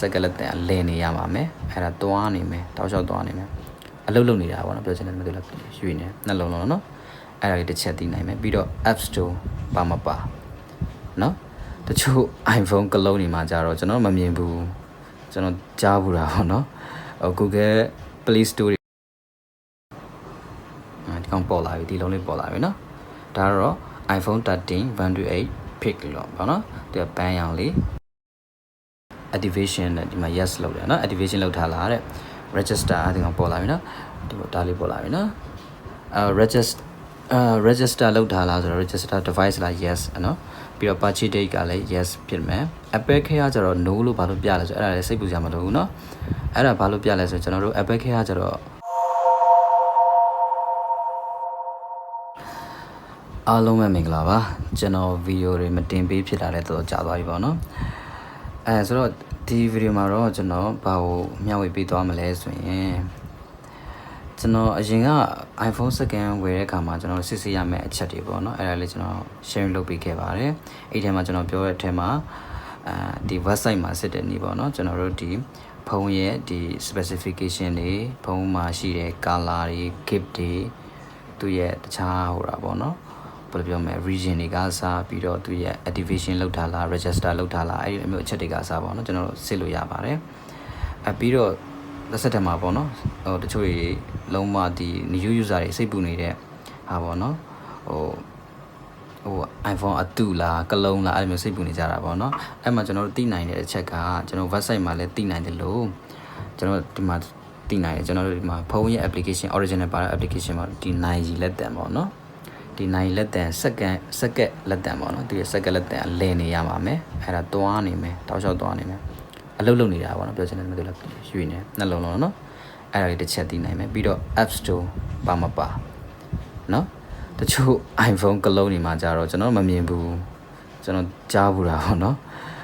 စက်ကလက်တန်လဲနေရပါမယ်အဲ့ဒါသွားနေမယ်တောက်လျှောက်သွားနေမယ်အလုပ်လုပ်နေတာပေါ့နော်ပြောချင်တယ်မသိလားရွေနေနှလုံးလုံးနော်အဲ့ဒါလေးတစ်ချက်သိနိုင်မယ်ပြီးတော့ App Store ပါမပါနော်တချို့ iPhone ကလုံးနေမှာကြတော့ကျွန်တော်မမြင်ဘူးကျွန်တော်ကြားဘူးတာပေါ့နော်ဟို Google Play Store တွေအဲဒီကောင်ပေါ်လာပြီဒီလုံးလေးပေါ်လာပြီနော်ဒါတော့ iPhone 13 128 pic လို့ပေါ့နော်ဒီဘန်းရောင်လေး activation နဲ့ဒီမှာ yes လောက်တယ်နော် activation လောက်ထားလားတဲ့ register အတင်ကပေါ်လာပြီနော်ဒီဒါလေးပေါ်လာပြီနော်အဲ register အာ register လောက်ထားလားဆိုတော့ register device လား yes နော်ပြီးတော့ purchase date ကလည်း yes ဖြစ်မယ် apple care ကကျတော့ no လို့ဘာလို့ပြလဲဆိုတော့အဲ့ဒါလည်းစိတ်ပူစရာမလိုဘူးနော်အဲ့ဒါဘာလို့ပြလဲဆိုတော့ကျွန်တော်တို့ apple care ကကျတော့အားလုံးပဲမင်္ဂလာပါကျွန်တော်ဗီဒီယိုတွေမတင်ပေးဖြစ်တာလည်းတော်တော်ကြာသွားပြီပေါ့နော် အဲဆိုတော့ဒီဗီဒီယိုမှာတော့ကျွန်တော်ဘာကိုမျှဝေပေးသွားမလဲဆိုရင်ကျွန်တော်အရင်က iPhone 2ဝယ်တဲ့အခါမှာကျွန်တော်စစ်ဆေးရမယ့်အချက်တွေပေါ့နော်အဲ့ဒါလေးကျွန်တော် share လုပ်ပေးခဲ့ပါတယ်အဲ့ဒီထဲမှာကျွန်တော်ပြောတဲ့အထက်မှာအဲဒီ website မှာစစ်တဲ့နည်းပေါ့နော်ကျွန်တော်တို့ဒီဖုန်းရဲ့ဒီ specification တွေဖုန်းမှာရှိတဲ့ color တွေ gift တွေသူရဲ့တခြားဟိုတာပေါ့နော် ဘယ်လိုပြောမလဲ region တွေကစားပြီးတော့သူရဲ့ activation လုပ်ထားလား register လုပ်ထားလားအဲ့ဒီအမျိုးအချက်တွေကစားပေါ့နော်ကျွန်တော်တို့စစ်လို့ရပါတယ်အပြီးတော့လက်ဆက်ထက်မှာပေါ့နော်ဟိုတချို့တွေလုံးဝဒီ new user တွေစိတ်ပူနေတဲ့ဟာပေါ့နော်ဟိုဟို iPhone အတူလားကလုံးလားအဲ့လိုမျိုးစိတ်ပူနေကြတာပေါ့နော်အဲ့မှာကျွန်တော်တို့သိနိုင်တဲ့အချက်ကကျွန်တော် website မှာလည်းသိနိုင်တယ်လို့ကျွန်တော်ဒီမှာသိနိုင်တယ်ကျွန်တော်တို့ဒီမှာဖုန်းရဲ့ application original ပါတဲ့ application မှာဒီနိုင်ကြီးလက်တံပေါ့နော် ဒီနိုင်လက်တန်စက္ကန့်စက္ကက်လက်တန်ပေါ့နော်ဒီစက္ကက်လက်တန်အလဲနေရပါမယ်အဲ့ဒါသွားနေမယ်တောက်လျှောက်သွားနေမယ်အလုပ်လုပ်နေတာပေါ့နော်ပြောချင်တယ်မသိလားရွေနေနှလုံးလုံးနော်အဲ့ဒါလေးတစ်ချက်သိနိုင်မယ်ပြီးတော့ App Store ပါမပါနော်တချို့ iPhone ကလုံးနေမှာကြတော့ကျွန်တော်မမြင်ဘူးကျွန်တော်ကြားဘူးတာပေါ့နော်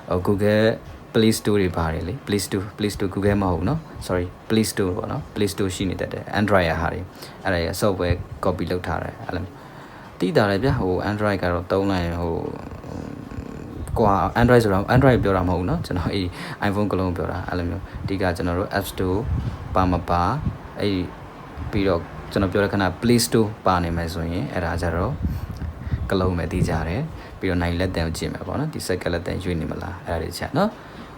ဟို Google Play Store တွေပါတယ်လေ Play Store Play Store Google မဟုတ်ဘူးเนาะ sorry Play Store ပေါ့เนาะ Play Store ရှိနေတတ်တယ် Android ရဟာတွေအဲ့ဒါရ software copy လုပ်ထားတယ်အဲ့လို တိတာလေဗျဟို Android ကတော့တုံးလိုက်ဟိုကွာ Android ဆိုတော့ Android ပြောတာမဟုတ်ဘူးเนาะကျွန်တော်အေး iPhone ကလုံးပြောတာအဲ့လိုမျိုးအဓိကကျွန်တော်တို့ App Store ပါမပါအဲ့ပြီးတော့ကျွန်တော်ပြောတဲ့ခဏ Play Store ပါနေမယ်ဆိုရင်အဲ့ဒါကြတော့ကလုံးပဲတည်ကြတယ်ပြီးတော့နိုင်လက်တန်ကိုကြည့်မယ်ပေါ့နော်ဒီ set ကလက်တန်ရွေးနေမလားအဲ့ဒါတွေချက်နော်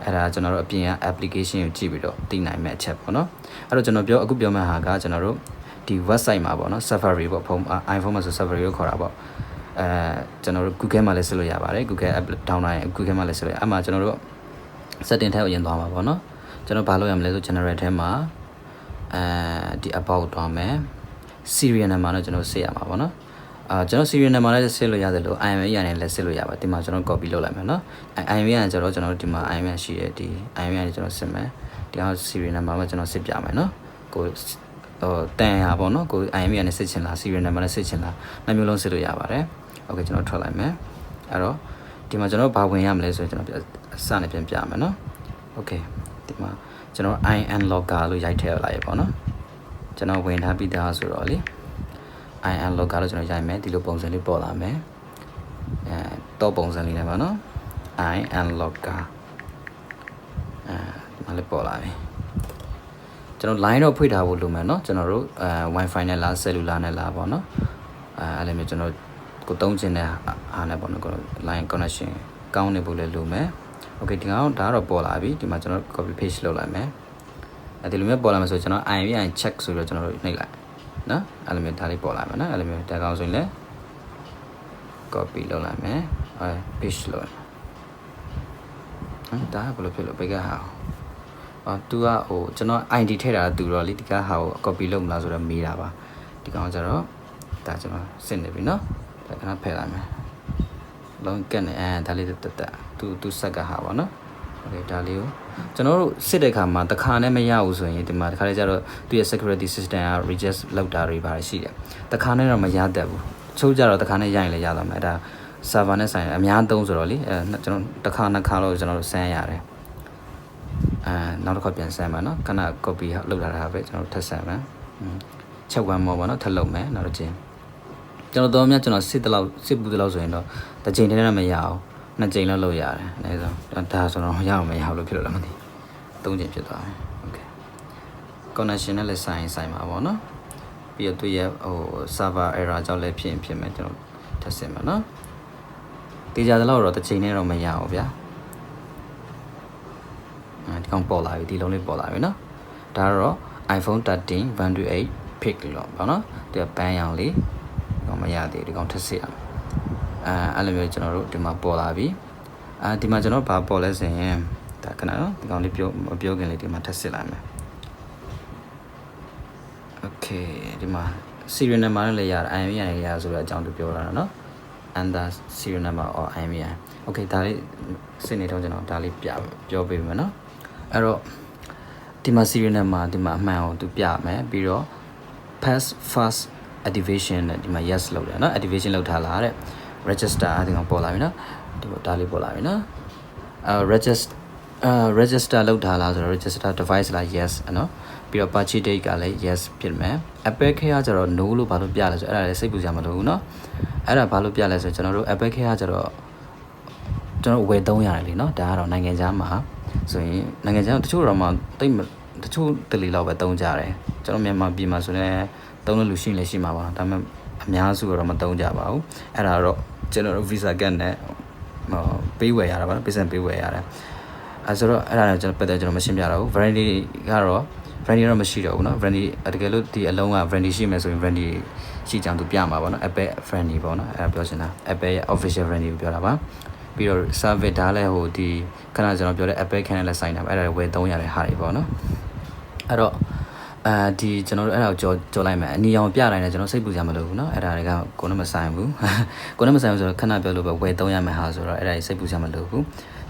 အဲ့ဒါကျွန်တော်တို့အပြင်က application ကိုကြည့်ပြီးတော့သိနိုင်မယ့်အချက်ပေါ့နော်အဲ့တော့ကျွန်တော်ပြောအခုပြောမယ့်ဟာကကျွန်တော်တို့ ဒီ website မှာပေါ့နော် Safari ပေါ့ဖုန်း iPhone မှာဆို Safari ကိုခေါ်တာပေါ့အဲကျွန်တော်တို့ Google မှာလည်းဆက်လို့ရပါတယ် Google app download ရင် Google မှာလည်းဆက်လို့ရအဲ့မှာကျွန်တော်တို့ setting ထဲကိုရင်သွားမှာပေါ့နော်ကျွန်တော်ဘာလုပ်ရမလဲဆို general ထဲမှာအဲဒီ about သွားမယ် serial number တော့ကျွန်တော်စစ်ရမှာပေါ့နော်အာကျွန်တော် serial number လည်းစစ်လို့ရတယ်လို့ IMEI ရလည်းစစ်လို့ရပါဒီမှာကျွန်တော် copy လုပ်လိုက်မယ်နော် IMEI ကကျတော့ကျွန်တော်ဒီမှာ IMEI ရှိရဲ့ဒီ IMEI ကိုကျွန်တော်စစ်မယ်ဒီအောင် serial number မှာကျွန်တော်စစ်ပြမယ်နော်ကို ဟိုတန်ရပါတော့ကို IMEI နဲ့စစ်ချင်လား serial number နဲ့စစ်ချင်လားနှစ်မျိုးလုံးစစ်လို့ရပါတယ် okay ကျွန်တော်ထွက်လိုက်မယ်အဲ့တော့ဒီမှာကျွန်တော်ဘာဝင်ရမလဲဆိုရင်ကျွန်တော်အစနဲ့ပြန်ပြမယ်နော် okay ဒီမှာကျွန်တော် IN logger လို့ရိုက်ထည့်လိုက်ရပေါ့နော်ကျွန်တော်ဝင်ထားပြီးသားဆိုတော့လေ IN logger လို့ကျွန်တော်ရိုက်မယ်ဒီလိုပုံစံလေးပေါ်လာမယ်အဲတော့ပုံစံလေးနဲ့ပါနော် IN logger အဲဒီမှာလေးပေါ်လာပြီ ကျွန်တော် line တော့ဖွင့်ထားဖို့လိုမယ်เนาะကျွန်တော်တို့အဲ wifi နဲ့လား cellular နဲ့လားပေါ့เนาะအဲအဲ့လိုမျိုးကျွန်တော်ကိုသုံးချင်တဲ့ဟာနဲ့ပေါ့နော်ကို line connection ကောင်းနေဖို့လည်းလိုမယ်။ Okay ဒီကောင်ဒါကတော့ပေါ်လာပြီဒီမှာကျွန်တော် copy paste လုပ်လိုက်မယ်။အဲဒီလိုမျိုးပေါ်လာမယ်ဆိုကျွန်တော် IMEI check ဆိုပြီးတော့ကျွန်တော်တို့နှိပ်လိုက်နော်အဲ့လိုမျိုးဒါလေးပေါ်လာမယ်နော်အဲ့လိုမျိုးဒါကောင်ဆိုရင်လည်း copy လုပ်လိုက်မယ်အဲ paste လုပ်လိုက်ဟမ်ဒါကဘယ်လိုဖြစ်လို့ဘယ်ကဟာ အော် तू ကဟိုကျွန်တော် ID ထည့်တာတူတော့လေဒီကဟာကို copy လုပ်မလားဆိုတော့မေးတာပါဒီကောင်ကျတော့ဒါကျွန်တော်စစ်နေပြီနော်ဒါကနဖယ်လိုက်မယ်လုံးကက်နေအဲဒါလေးတက်တက်သူသူဆက်ကဟာပါနော်โอเคဒါလေးကိုကျွန်တော်တို့စစ်တဲ့ခါမှာတခါနဲ့မရဘူးဆိုရင်ဒီမှာတခါလေးကျတော့သူ့ရဲ့ security system က reject လောက်တာတွေပါရှိတယ်တခါနဲ့တော့မရတတ်ဘူးချိုးကြတော့တခါနဲ့ရရင်လည်းရတော့မယ်ဒါ server နဲ့ဆိုင်အများသုံးဆိုတော့လေအဲကျွန်တော်တခါနှစ်ခါလို့ကျွန်တော်တို့ဆန်းရတယ် အဲနောက်တစ်ခါပြန်ဆန်းမှာနော်ခဏ copy လောက်လာတာပဲကျွန်တော်တို့ထပ်ဆန်းမှာချက်ဝမ်းမောပေါ့နော်ထပ်လုပ်မယ်နောက်တစ်ချိန်ကျွန်တော်တော့မြတ်ကျွန်တော်စစ်တလောက်စစ်ဘူးတလောက်ဆိုရင်တော့တစ်ချိန်တည်းနဲ့မရအောင်နှစ်ချိန်လောက်လုပ်ရတယ်အဲဒါဆိုဒါဆိုတော့ရအောင်မရအောင်လို့ဖြစ်လို့လားမသိ ၃ချိန်ဖြစ်သွားတယ်โอเค connection နဲ့လည်းဆိုင်ဆိုင်ပါပေါ့နော်ပြီးတော့သူရဲ့ဟို server error ကြောင့်လည်းဖြစ်ရင်ဖြစ်မယ်ကျွန်တော်ထပ်ဆင်မယ်နော်တေးကြတဲ့လောက်တော့တစ်ချိန်နဲ့တော့မရအောင်ဗျာအဲ ဒီကောင်ပေါ်လာပြီဒီလုံးလေးပေါ်လာပြီနော်ဒါကတော့ iPhone 13 128 pic လို့ပေါ့နော်ဒီကပန်းရောင်လေးဒီကောင်မရသေးဘူးဒီကောင်ထပ်စစ်ရမယ်အဲအဲ့လိုမျိုးကျွန်တော်တို့ဒီမှာပေါ်လာပြီအဲဒီမှာကျွန်တော်ဘာပေါ်လဲဆိုရင်ဒါခဏနော်ဒီကောင်လေးပြောမပြောခင်လေးဒီမှာထပ်စစ်လိုက်မယ် Okay ဒီမှာ serial number နဲ့လည်းရတယ် IMEI နဲ့ရဆိုတော့အကြောင်းသူပြောတာနော် under serial number or IMEI Okay ဒါလေးစစ်နေတော့ကျွန်တော်ဒါလေးပြပြောပေးမယ်နော် အဲ့တော့ဒီမှာ serial number ဒီမှာအမှန်ကိုသူပြမယ်ပြီးတော့ pass fast activation နဲ့ဒီမှာ yes လုပ်တယ်နော် activation လုပ်ထားလားတဲ့ register အဲ့ဒီကောင်ပေါ်လာပြီနော်ဒီပေါ်ဒါလေးပေါ်လာပြီနော်အဲ register အဲ register လုပ်ထားလားဆိုတော့ register device လား yes နော်ပြီးတော့ purchase date ကလည်း yes ဖြစ်မယ် Apple Care ကကျတော့ no လို့ဘာလို့ပြလဲဆိုတော့အဲ့ဒါလည်းစိတ်ပူစရာမလိုဘူးเนาะအဲ့ဒါဘာလို့ပြလဲဆိုတော့ကျွန်တော်တို့ Apple Care ကကျတော့ကျွန်တော်ဝယ်သုံးရတယ်လीเนาะဒါကတော့နိုင်ငံခြားမှာ ဆိုရင်နိုင်ငံခြားတချို့တော့မှတိတ်မတချို့တလီလောက်ပဲသုံးကြတယ်ကျွန်တော်မြန်မာပြည်မှာဆိုရင်သုံးလို့လူရှိရင်လည်းရှိမှာပါဒါပေမဲ့အများစုကတော့မသုံးကြပါဘူးအဲ့ဒါတော့ကျွန်တော်တို့ Visa card နဲ့ဟိုပေးဝယ်ရတာပါနော်ပေးစံပေးဝယ်ရတယ်အဲဆိုတော့အဲ့ဒါလည်းကျွန်တော်ပတ်သက်ကျွန်တော်မရှင်းပြတော့ဘူး variety ကတော့ branding တော့မရှိတော့ဘူးเนาะ branding တကယ်လို့ဒီအလုံးက branding ရှိမယ်ဆိုရင် branding ရှိကြအောင်သူပြမှာပေါ့เนาะ Apple friendly ပေါ့เนาะအဲ့ဒါပြောချင်တာ Apple ရဲ့ official branding ကိုပြောတာပါ ပြီးတော့ service ဒါလည်းဟိုဒီခဏကျွန်တော်ပြောတဲ့ Apple can နဲ့လည်းဆိုင်တာပါအဲ့ဒါဝယ်300တဲ့ဟာတွေပေါ့เนาะအဲ့တော့အဲဒီကျွန်တော်တို့အဲ့ဒါကိုကြောကြောလိုက်မယ်အနီအောင်ပြတိုင်းလည်းကျွန်တော်စိတ်ပူစရာမလိုဘူးเนาะအဲ့ဒါတွေကကိုယ်နဲ့မဆိုင်ဘူးကိုယ်နဲ့မဆိုင်ဘူးဆိုတော့ခဏပြောလို့ပဲဝယ်300မယ်ဟာဆိုတော့အဲ့ဒါကြီးစိတ်ပူစရာမလိုဘူး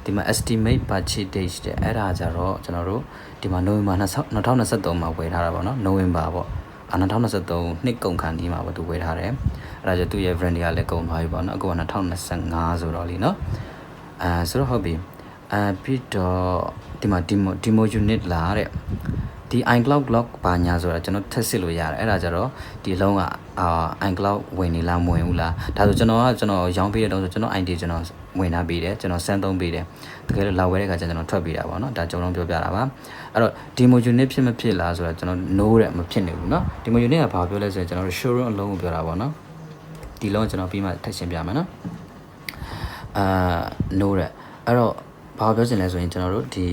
ဒီမှာ estimate purchase date တဲ့အဲ့ဒါကြတော့ကျွန်တော်တို့ဒီမှာနိုဝင်ဘာ2023မှာဝယ်ထားတာပေါ့နော်နိုဝင်ဘာပေါ့အာ2023နှစ်ကုန်ခန်းဒီမှာပေါ့သူဝယ်ထားတယ် အဲ့ဒါကြသူ့ရဲ့ brand တွေကလည်းကုန်သွားပြီပေါ့နော်အခုက2025ဆိုတော့လीเนาะအဲဆိုတော့ဟုတ်ပြီအဲပြီးတော့ဒီမှာ demo demo unit လာတဲ့ဒီ iCloud lock ဘာညာဆိုတာကျွန်တော်ထက်စစ်လို့ရတယ်အဲ့ဒါကြတော့ဒီအလုံးကအာ iCloud ဝင်နေလားမဝင်ဘူးလားဒါဆိုကျွန်တော်ကကျွန်တော်ရောင်းပေးတဲ့တုန်းဆိုကျွန်တော် ID ကျွန်တော်ဝင်ထားပေးတယ်ကျွန်တော်စမ်းသုံးပေးတယ်တကယ်လို့လာဝဲတဲ့ခါကျကျွန်တော်ထွက်ပေးတာပေါ့နော်ဒါကျွန်တော်ပြောပြတာပါအဲ့တော့ demo unit ဖြစ်မဖြစ်လားဆိုတော့ကျွန်တော် no တဲ့မဖြစ်နေဘူးเนาะ demo unit ကဘာပြောလဲဆိုရင်ကျွန်တော် showroom အလုံးကိုပြောတာပေါ့နော် ဒီလုံးကျွန်တော်ပြီးမှထပ်ရှင်းပြမယ်နော်အာ no တဲ့အဲ့တော့ဘာပြောချင်လဲဆိုရင်ကျွန်တော်တို့ဒီ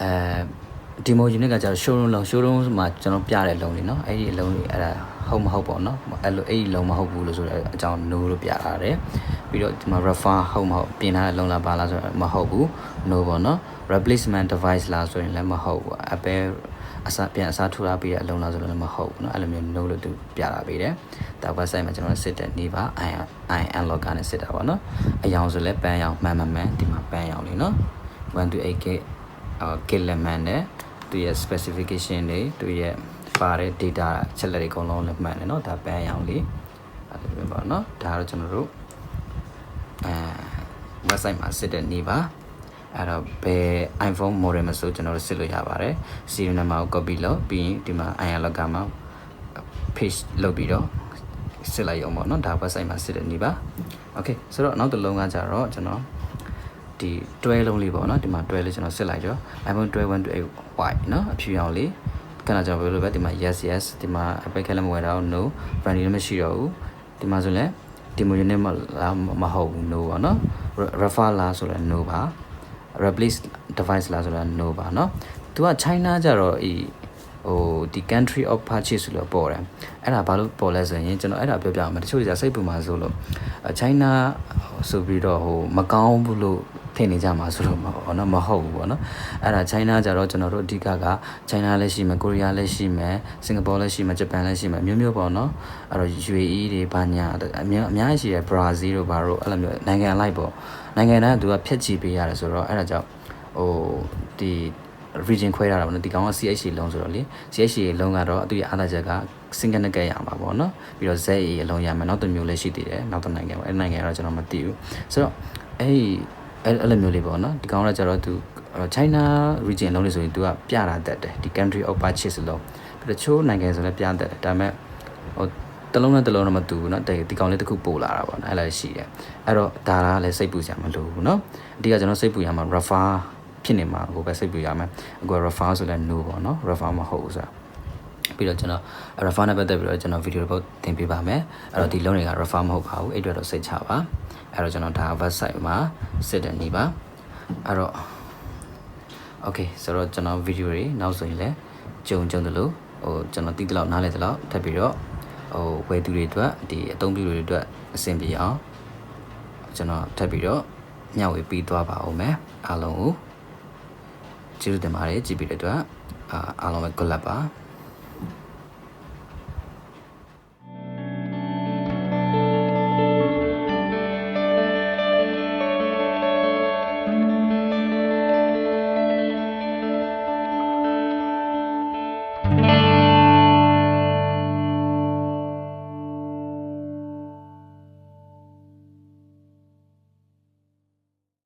အဲ demo unit ကကျတော့ showroom လုံး showroom မှာကျွန်တော်ပြတဲ့လုံးလေးเนาะအဲ့ဒီအလုံးလေးအဲ့ဒါဟုတ်မဟုတ်ပေါ့เนาะအဲ့လိုအဲ့ဒီလုံးမဟုတ်ဘူးလို့ဆိုတော့အကြောင်း no လို့ပြထားတယ်ပြီးတော့ဒီမှာ refer ဟုတ်မဟုတ်ပြင်ထားတဲ့လုံးလားပါလားဆိုတော့မဟုတ်ဘူး no ပေါ့เนาะ replacement device လားဆိုရင်လည်းမဟုတ်ဘူး Apple အစားပြန်အစားထိုးထားပေးတဲ့အလုံးလားဆိုတော့လည်းမဟုတ်ဘူးเนาะအဲ့လိုမျိုး no လို့သူပြတာပေးတယ်ဒါ website မှာကျွန်တော်စစ်တဲ့နေပါ i i unlock ကနေစစ်တာပေါ့เนาะအယောင်ဆိုလည်းပန်းရောင်မှန်မှန်မှန်ဒီမှာပန်းရောင်လေးเนาะ1 to 8k အာ kilometer နဲ့သူရဲ့ specification တွေသူရဲ့ပါတဲ့ data ချက်လက်တွေအကုန်လုံးလည်းမှန်တယ်เนาะဒါပန်းရောင်လေးအဲ့လိုမျိုးပေါ့เนาะဒါကတော့ကျွန်တော်တို့အဲ website မှာစစ်တဲ့နေပါ အဲ့တော့ဘယ် iPhone model မဆိုကျွန်တော်တို့စစ်လို့ရပါတယ် serial number ကို copy လုပ်ပြီးရင်ဒီမှာ IR logger မှာ page လုပ်ပြီးတော့စစ်လိုက်အောင်ပေါ့နော်ဒါ website မှာစစ်တဲ့နေပါ okay ဆိုတော့နောက်တစ်လုံးကကြတော့ကျွန်တော်ဒီတွဲလုံးလေးပေါ့နော်ဒီမှာတွဲလေးကျွန်တော်စစ်လိုက်ရော iPhone 12 128 white နော်အဖြူရောင်လေးခဏကျွန်တော်ပြောလို့ပဲဒီမှာ yes yes ဒီမှာ Apple ခဲလည်းမဝင်တော့ no brand လည်းမရှိတော့ဘူးဒီမှာဆိုလဲဒီမိုယူနဲ့မဟုတ်ဘူး no ပေါ့နော် refer လာဆိုလဲ no ပါ replace device လားဆိုတော့ no ပါเนาะသူက China ကြတော့ဤဟိုဒီ country of purchase လို့ပေါ်တယ်အဲ့ဒါဘာလို့ပေါ်လဲဆိုရင်ကျွန်တော်အဲ့ဒါပြောပြအောင်တချို့တွေကစိတ်ပူမှာဆိုလို့ China ဆိုပြီးတော့ဟိုမကောင်းဘူးလို့ ထင်နေကြမှာဆိုတော့မဟုတ်နော်မဟုတ်ဘူးပေါ့နော်အဲ့ဒါ China ကြတော့ကျွန်တော်တို့အဓိကက China လည်းရှိမယ်ကိုရီးယားလည်းရှိမယ်စင်ကာပူလည်းရှိမယ်ဂျပန်လည်းရှိမယ်မျိုးမျိုးပေါ့နော်အဲ့တော့ UAE တွေဘာညာအများအများကြီးရှိတယ် Brazil တို့ဘာတို့အဲ့လိုမျိုးနိုင်ငံလိုက်ပေါ့နိုင်ငံတိုင်းကသူကဖြတ်ချီပေးရတယ်ဆိုတော့အဲ့ဒါကြောင့်ဟိုဒီ region ခွဲထားတာပေါ့နော်ဒီကောင်က CHC လုံးဆိုတော့လေ CHC လုံးကတော့အတူရအားသာချက်က single နဲ့ကဲရမှာပေါ့နော်ပြီးတော့ ZA အလုံးရမယ်နောက်တစ်မျိုးလည်းရှိသေးတယ်နောက်တစ်နိုင်ငံပေါ့အဲ့နိုင်ငံကတော့ကျွန်တော်မသိဘူးဆိုတော့အဲ့ဒီ အဲ့အဲ့လိုမျိုးလေးပေါ့နော်ဒီကောင်ကကျတော့သူ China region လုံးလေးဆိုရင်သူကပြတာတက်တယ်ဒီ country of purchase လုံးပြီးတော့ချိုးနိုင်ငံဆိုလည်းပြတက်တယ်ဒါပေမဲ့ဟိုတလုံးနဲ့တလုံးတော့မတူဘူးเนาะဒီကောင်လေးတစ်ခုပို့လာတာပေါ့နော်အဲ့လိုရှိတယ်အဲ့တော့ဒါကလည်းစိတ်ပူစရာမလိုဘူးเนาะအဓိကကျွန်တော်စိတ်ပူရမှာ refer ဖြစ်နေမှာကိုပဲစိတ်ပြရမယ်အခုက refer ဆိုလဲ no ပေါ့နော် refer မဟုတ်ဘူးဆိုတာပြီးတော့ကျွန်တော် refer နဲ့ပတ်သက်ပြီးတော့ကျွန်တော် video တစ်ပုဒ်သင်ပေးပါမယ်အဲ့တော့ဒီလုံးတွေက refer မဟုတ်ပါဘူးအဲ့အတွက်တော့စိတ်ချပါ အဲ့တော့ကျွန်တော်ဒါ website မှာစစ်တယ်နေပါအဲ့တော့ okay ဆိုတော့ကျွန်တော် video တွေနောက်ဆိုရင်လည်းကြုံကြုံတယ်လို့ဟိုကျွန်တော်သိတဲ့လောက်နားလည်တဲ့လောက်ထပ်ပြီးတော့ဟိုဝယ်သူတွေအတွက်ဒီအသုံးပြုတွေအတွက်အဆင်ပြေအောင်ကျွန်တော်ထပ်ပြီးတော့မျှဝေပေးသွားပါဦးမယ်အားလုံးကိုကျေးဇူးတင်ပါတယ်ကြည့်ပြီးတဲ့အတွက်အာအားလုံးပဲ good luck ပါ